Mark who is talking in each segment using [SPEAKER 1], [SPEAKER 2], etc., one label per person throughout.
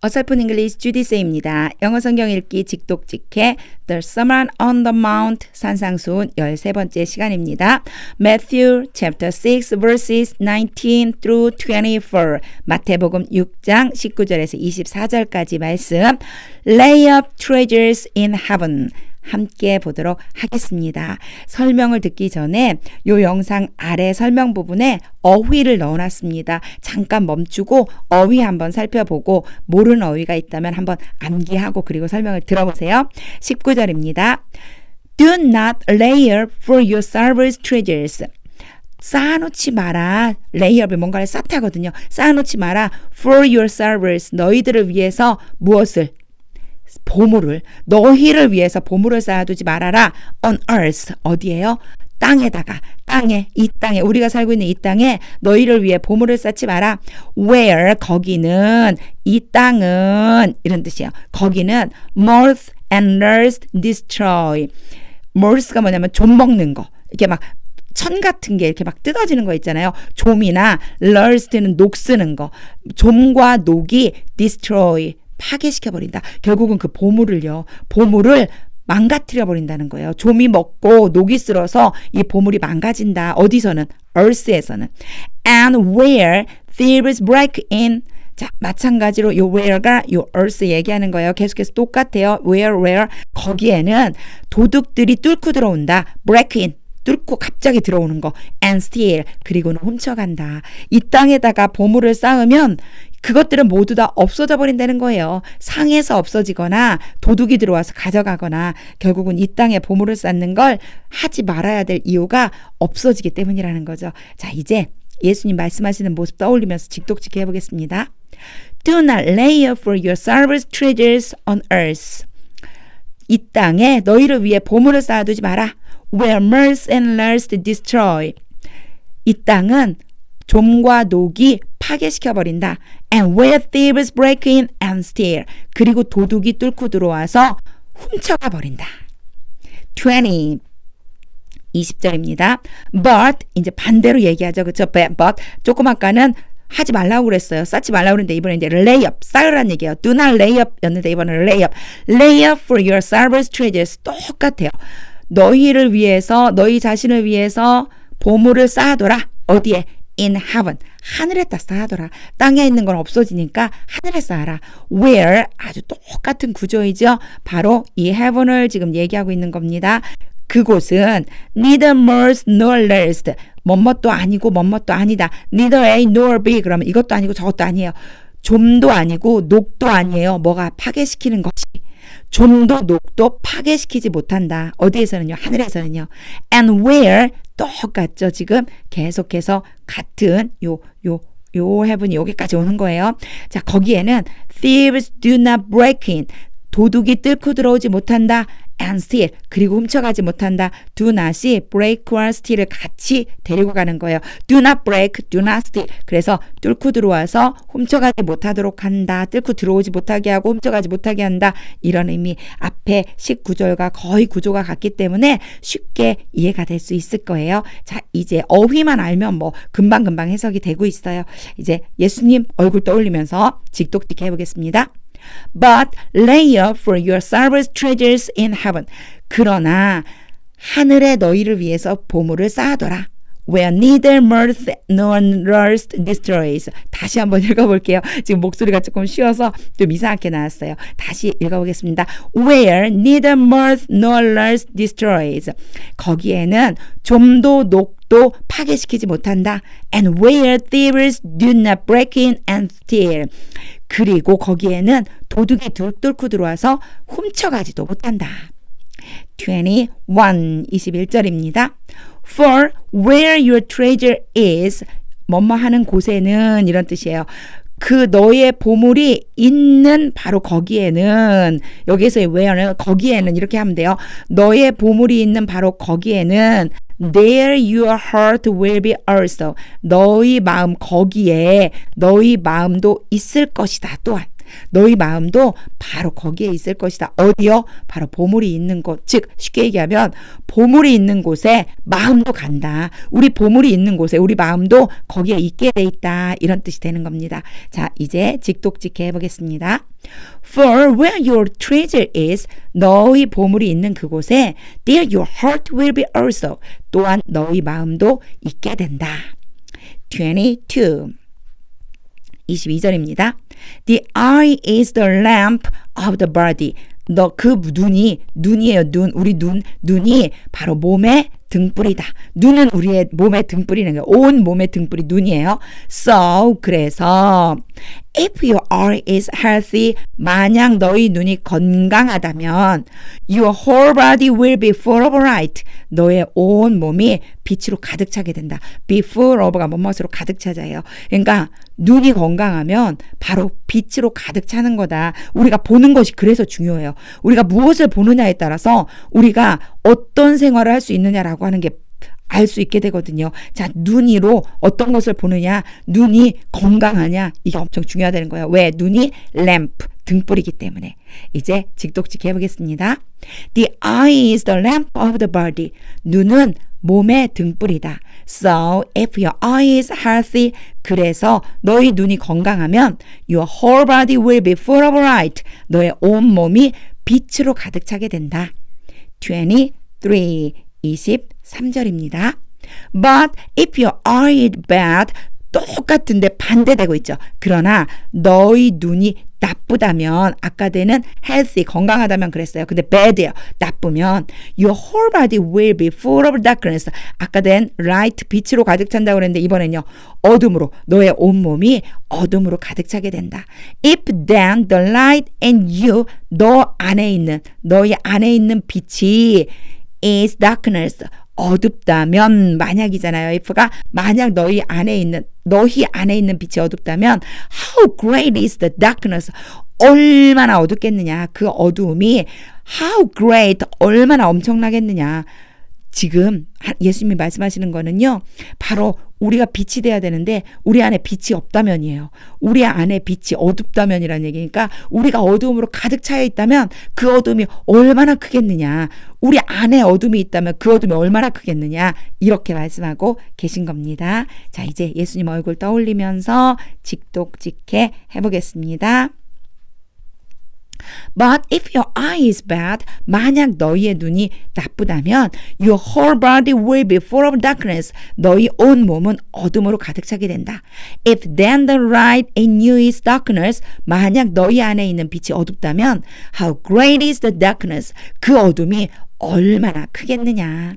[SPEAKER 1] 어설픈 잉글리시 주디세입니다. 영어 성경 읽기 직독직해 The Sermon on the Mount 산상수훈 13번째 시간입니다. Matthew chapter 6 verses 19 through 24 마태복음 6장 19절에서 24절까지 말씀 Lay up treasures in heaven 함께 보도록 하겠습니다. 설명을 듣기 전에 요 영상 아래 설명 부분에 어휘를 넣어놨습니다. 잠깐 멈추고 어휘 한번 살펴보고 모르는 어휘가 있다면 한번 암기하고 그리고 설명을 들어보세요. 19절입니다. Do not layer for your servers treasures. 쌓아놓지 마라. 레이업이 뭔가를 쌓다거든요. 쌓아놓지 마라. For your servers. 너희들을 위해서 무엇을? 보물을 너희를 위해서 보물을 쌓아두지 말아라. On earth 어디에요? 땅에다가 땅에 이 땅에 우리가 살고 있는 이 땅에 너희를 위해 보물을 쌓지 마라. Where 거기는 이 땅은 이런 뜻이에요. 거기는 moth and rust destroy. moth가 뭐냐면 좀 먹는 거. 이렇게 막 천 같은 게 이렇게 막 뜯어지는 거 있잖아요. 좀이나 rust는 녹 쓰는 거. 좀과 녹이 destroy 파괴시켜 버린다. 결국은 그 보물을요. 보물을 망가뜨려 버린다는 거예요. 좀이 먹고 녹이 쓸어서 이 보물이 망가진다. 어디서는 earth에서는 and where thieves break in 자, 마찬가지로 요 where가 요 earth 얘기하는 거예요. 계속해서 똑같아요. where where 거기에는 도둑들이 뚫고 들어온다. break in 뚫고 갑자기 들어오는 거 and steal 그리고는 훔쳐간다. 이 땅에다가 보물을 쌓으면 그것들은 모두 다 없어져 버린다는 거예요. 상에서 없어지거나 도둑이 들어와서 가져가거나 결국은 이 땅에 보물을 쌓는 걸 하지 말아야 될 이유가 없어지기 때문이라는 거죠. 자, 이제 예수님 말씀하시는 모습 떠올리면서 직독직해 보겠습니다. Do not lay up for your service treasures on earth. 이 땅에 너희를 위해 보물을 쌓아두지 마라. Where mirth and lust destroy. 이 땅은 좀과 녹이 파괴시켜 버린다. And where thieves break in and steal. 그리고 도둑이 뚫고 들어와서 훔쳐가 버린다. 20 20절입니다. But 이제 반대로 얘기하죠. 그렇죠? But 조금 아까는 하지 말라고 그랬어요. 쌓지 말라고 그랬는데 이번에 이제 lay up, 쌓으라는 얘기예요. Do not lay up 였는데 이번에는 lay up. lay up for your servants treasures 똑같아요. 너희를 위해서 너희 자신을 위해서 보물을 쌓아둬라. 어디에? In heaven. 하늘에다 쌓아둬라. 땅에 있는 건 없어지니까 하늘에 쌓아라. where 아주 똑같은 구조이죠. 바로 이 heaven을 지금 얘기하고 있는 겁니다. 그곳은 neither more nor less. 뭐뭇도 아니고 뭐뭇도 아니다. neither A nor B 그러면 이것도 아니고 저것도 아니에요. 좀도 아니고 녹도 아니에요. 뭐가 파괴시키는 것이. 좀도 녹도 파괴시키지 못한다. 어디에서는요? 하늘에서는요. And where 똑같죠. 지금 계속해서 같은 요, 요, 요 heaven이 여기까지 오는 거예요. 자, 거기에는 thieves do not break in. 도둑이 뚫고 들어오지 못한다. and steal 그리고 훔쳐가지 못한다. do not이 break와 steal을 같이 데리고 가는 거예요. do not break, do not steal. 그래서 뚫고 들어와서 훔쳐가지 못하도록 한다. 뚫고 들어오지 못하게 하고 훔쳐가지 못하게 한다. 이런 의미 앞에 19절과 거의 구조가 같기 때문에 쉽게 이해가 될 수 있을 거예요. 자, 이제 어휘만 알면 뭐 금방금방 해석이 되고 있어요. 이제 예수님 얼굴 떠올리면서 직독직 해보겠습니다. But lay up for your servants treasures in heaven. 그러나 하늘에 너희를 위해서 보물을 쌓아둬라. Where neither mirth nor rust destroys. 다시 한번 읽어볼게요. 지금 목소리가 조금 쉬어서 좀 이상하게 나왔어요. 다시 읽어보겠습니다. Where neither mirth nor rust destroys. 거기에는 좀도 녹도 파괴시키지 못한다. And where thieves do not break in and steal. 그리고 거기에는 도둑이 뚫고 들어와서 훔쳐가지도 못한다. 21, 21절입니다. For where your treasure is, 뭐뭐 하는 곳에는 이런 뜻이에요. 그 너의 보물이 있는 바로 거기에는 여기에서의 where는 거기에는 이렇게 하면 돼요. 너의 보물이 있는 바로 거기에는 there your heart will be also. 너희 마음 거기에 너희 마음도 있을 것이다. 또한 너희 마음도 바로 거기에 있을 것이다. 어디요? 바로 보물이 있는 곳. 즉 쉽게 얘기하면 보물이 있는 곳에 마음도 간다. 우리 보물이 있는 곳에 우리 마음도 거기에 있게 돼 있다. 이런 뜻이 되는 겁니다. 자, 이제 직독직해 해보겠습니다. For where your treasure is, 너희 보물이 있는 그곳에 there your heart will be also. 또한 너희 마음도 있게 된다. 22. 22절입니다. The eye is the lamp of the body. 너 그 눈이 눈이에요. 눈 우리 눈 눈이 바로 몸의 등불이다. 눈은 우리의 몸의 등불이는 거예요. 온 몸의 등불이 눈이에요. So 그래서 if your eye is healthy 만약 너희 눈이 건강하다면 your whole body will be full of light. 너의 온 몸이 빛으로 가득 차게 된다. be full of가 뭐뭇으로 가득 차자예요. 그러니까 눈이 건강하면 바로 빛으로 가득 차는 거다. 우리가 보는 것이 그래서 중요해요. 우리가 무엇을 보느냐에 따라서 우리가 어떤 생활을 할 수 있느냐라고 하는 게 알 수 있게 되거든요. 자, 눈이로 어떤 것을 보느냐, 눈이 건강하냐, 이게 엄청 중요하다는 거예요. 왜? 눈이 램프, 등불이기 때문에. 이제 직독직 해 보겠습니다. The eye is the lamp of the body. 눈은 몸의 등불이다. So if your eye is healthy, 그래서 너희 눈이 건강하면 your whole body will be full of light. 너의 온 몸이 빛으로 가득 차게 된다. 23, 23 절입니다. But if your eye is bad, 똑같은데 반대되고 있죠. 그러나 너희 눈이 나쁘다면 아까대는 healthy 건강하다면 그랬어요. 근데 bad예요. 나쁘면 your whole body will be full of darkness. 아까 된 light 빛으로 가득 찬다고 그랬는데 이번엔요. 어둠으로 너의 온몸이 어둠으로 가득 차게 된다. If then the light and you 너 안에 있는 너희 안에 있는 빛이 is darkness 어둡다면 만약이잖아요. if가 만약 너희 안에 있는 너희 안에 있는 빛이 어둡다면 how great is the darkness 얼마나 어둡겠느냐. 그 어두움이 how great 얼마나 엄청나겠느냐. 지금 예수님이 말씀하시는 거는요. 바로 우리가 빛이 돼야 되는데 우리 안에 빛이 없다면이에요. 우리 안에 빛이 어둡다면이라는 얘기니까 우리가 어두움으로 가득 차여 있다면 그 어둠이 얼마나 크겠느냐. 우리 안에 어둠이 있다면 그 어둠이 얼마나 크겠느냐. 이렇게 말씀하고 계신 겁니다. 자, 이제 예수님 얼굴 떠올리면서 직독직해 해보겠습니다. But if your eye is bad, 만약 너희의 눈이 나쁘다면 your whole body will be full of darkness. 너희 온 몸은 어둠으로 가득 차게 된다. If then the light in you is darkness, 만약 너희 안에 있는 빛이 어둡다면 how great is the darkness. 그 어둠이 얼마나 크겠느냐.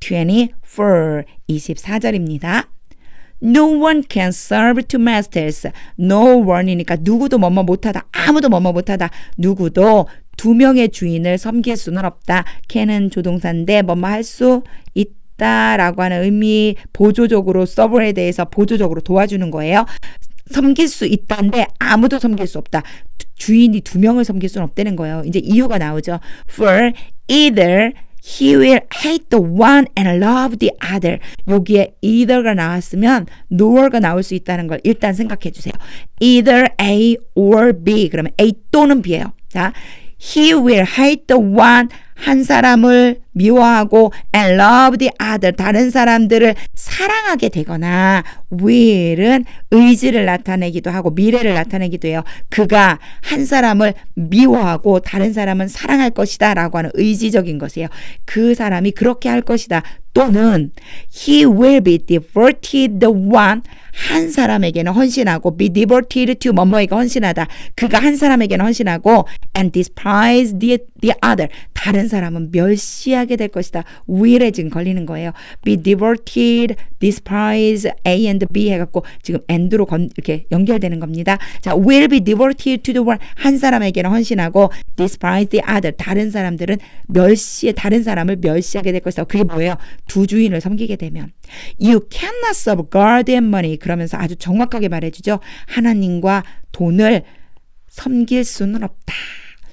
[SPEAKER 1] 24, 24절입니다. No one can serve two masters. No one이니까 누구도 뭐뭐 못하다. 아무도 뭐뭐 못하다. 누구도 두 명의 주인을 섬길 수는 없다. can은 조동사인데 뭐뭐 할 수 있다 라고 하는 의미 보조적으로 서브에 대해서 보조적으로 도와주는 거예요. 섬길 수 있다인데 아무도 섬길 수 없다. 주인이 두 명을 섬길 수는 없다는 거예요. 이제 이유가 나오죠. For either He will hate the one and love the other. 여기에 either가 나왔으면 nor가 나올 수 있다는 걸 일단 생각해 주세요. either A or B. 그러면 A 또는 B예요. 자, he will hate the one 한 사람을 미워하고 and love the other 다른 사람들을 사랑하게 되거나 will은 의지를 나타내기도 하고 미래를 나타내기도 해요. 그가 한 사람을 미워하고 다른 사람은 사랑할 것이다라고 하는 의지적인 것이에요. 그 사람이 그렇게 할 것이다. 또는 he will be devoted the one 한 사람에게는 헌신하고 be devoted to 뭐뭐에게 헌신하다. 그가 한 사람에게는 헌신하고 and despise the, the other 다른 사람은 멸시하게 될 것이다. will에 지금 걸리는 거예요. be devoted, despise A and B 해갖고 지금 and로 건, 이렇게 연결되는 겁니다. 자, will be devoted to the one 한 사람에게는 헌신하고 despise the other 다른 사람들은 멸시 다른 사람을 멸시하게 될 것이다. 그게 뭐예요? 두 주인을 섬기게 되면 you cannot serve God and money 그러면서 아주 정확하게 말해주죠. 하나님과 돈을 섬길 수는 없다.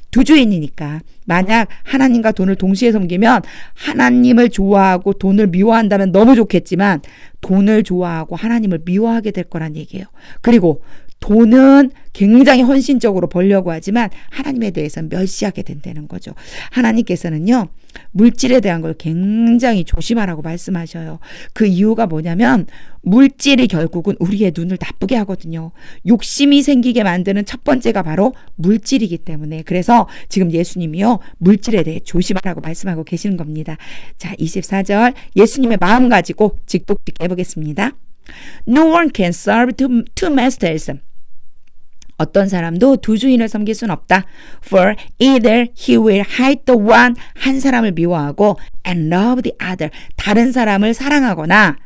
[SPEAKER 1] 두 주인이니까 만약 하나님과 돈을 동시에 섬기면 하나님을 좋아하고 돈을 미워한다면 너무 좋겠지만 돈을 좋아하고 하나님을 미워하게 될 거란 얘기예요. 그리고 돈은 굉장히 헌신적으로 벌려고 하지만 하나님에 대해서는 멸시하게 된다는 거죠. 하나님께서는요, 물질에 대한 걸 굉장히 조심하라고 말씀하셔요. 그 이유가 뭐냐면, 물질이 결국은 우리의 눈을 나쁘게 하거든요. 욕심이 생기게 만드는 첫 번째가 바로 물질이기 때문에. 그래서 지금 예수님이요, 물질에 대해 조심하라고 말씀하고 계시는 겁니다. 자, 24절, 예수님의 마음 가지고 직독직 해보겠습니다. No one can serve two, two masters. 어떤 사람도 두 주인을 섬길 순 없다. For either he will hate the one 한 사람을 미워하고 and love the other 다른 사람을 사랑하거나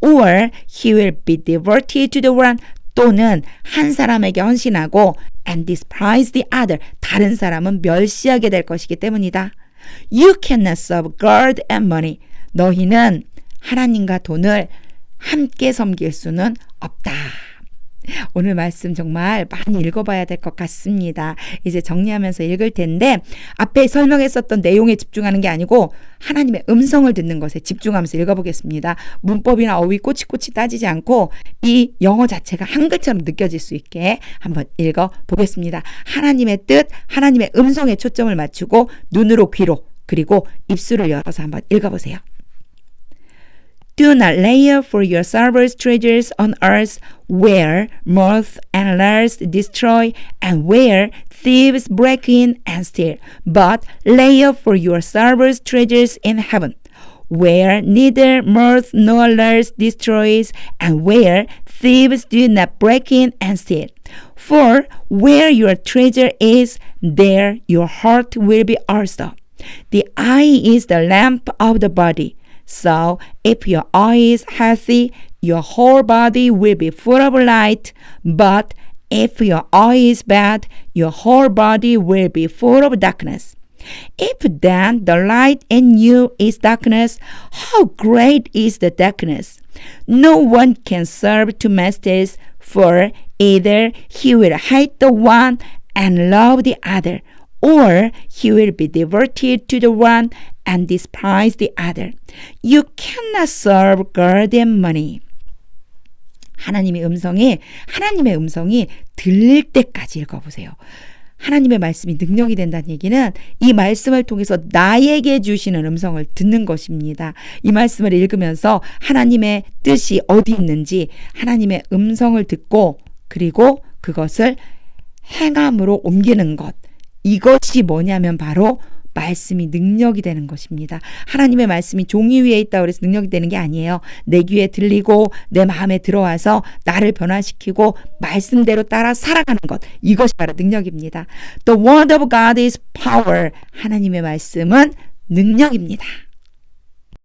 [SPEAKER 1] or he will be devoted to the one 또는 한 사람에게 헌신하고 and despise the other 다른 사람은 멸시하게 될 것이기 때문이다. You cannot serve God and money. 너희는 하나님과 돈을 함께 섬길 수는 없다. 오늘 말씀 정말 많이 읽어봐야 될 것 같습니다. 이제 정리하면서 읽을 텐데 앞에 설명했었던 내용에 집중하는 게 아니고 하나님의 음성을 듣는 것에 집중하면서 읽어보겠습니다. 문법이나 어휘 꼬치꼬치 따지지 않고 이 영어 자체가 한글처럼 느껴질 수 있게 한번 읽어보겠습니다. 하나님의 뜻, 하나님의 음성에 초점을 맞추고 눈으로 귀로 그리고 입술을 열어서 한번 읽어보세요. Do not lay up for yourselves treasures on earth where moth and rust destroy and where thieves break in and steal, but lay up for yourselves treasures in heaven where neither moth nor rust destroys and where thieves do not break in and steal. For where your treasure is, there your heart will be also. The eye is the lamp of the body. So, if your eye is healthy, your whole body will be full of light. But if your eye is bad, your whole body will be full of darkness. If then the light in you is darkness, how great is the darkness? No one can serve two masters, for either he will hate the one and love the other, or he will be devoted to the one and despise the other. You cannot serve God and money. 하나님의 음성이 하나님의 음성이 들릴 때까지 읽어보세요. 하나님의 말씀이 능력이 된다는 얘기는 이 말씀을 통해서 나에게 주시는 음성을 듣는 것입니다. 이 말씀을 읽으면서 하나님의 뜻이 어디 있는지 하나님의 음성을 듣고 그리고 그것을 행함으로 옮기는 것. 이것이 뭐냐면 바로 말씀이 능력이 되는 것입니다. 하나님의 말씀이 종이 위에 있다 그래서 능력이 되는 게 아니에요. 내 귀에 들리고 내 마음에 들어와서 나를 변화시키고 말씀대로 따라 살아가는 것. 이것이 바로 능력입니다. The word of God is power. 하나님의 말씀은 능력입니다.